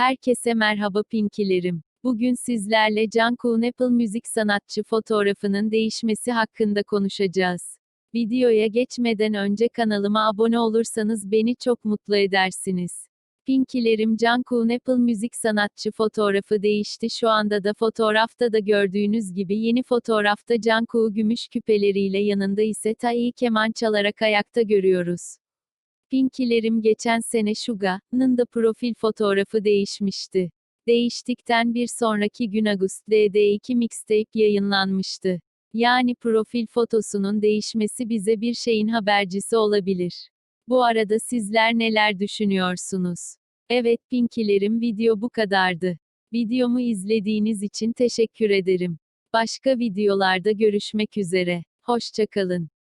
Herkese merhaba pinkilerim. Bugün sizlerle Jungkook'un Apple Müzik sanatçı fotoğrafının değişmesi hakkında konuşacağız. Videoya geçmeden önce kanalıma abone olursanız beni çok mutlu edersiniz. Pinkilerim Jungkook'un Apple Müzik sanatçı fotoğrafı değişti. Şu anda da fotoğrafta da gördüğünüz gibi yeni fotoğrafta Jungkook'u gümüş küpeleriyle yanında ise Taeyi keman çalarak ayakta görüyoruz. Pinkilerim geçen sene Suga'nın da profil fotoğrafı değişmişti. Değiştikten bir sonraki gün Agust DD2 mixtape yayınlanmıştı. Yani profil fotosunun değişmesi bize bir şeyin habercisi olabilir. Bu arada sizler neler düşünüyorsunuz? Evet pinkilerim video bu kadardı. Videomu izlediğiniz için teşekkür ederim. Başka videolarda görüşmek üzere. Hoşçakalın.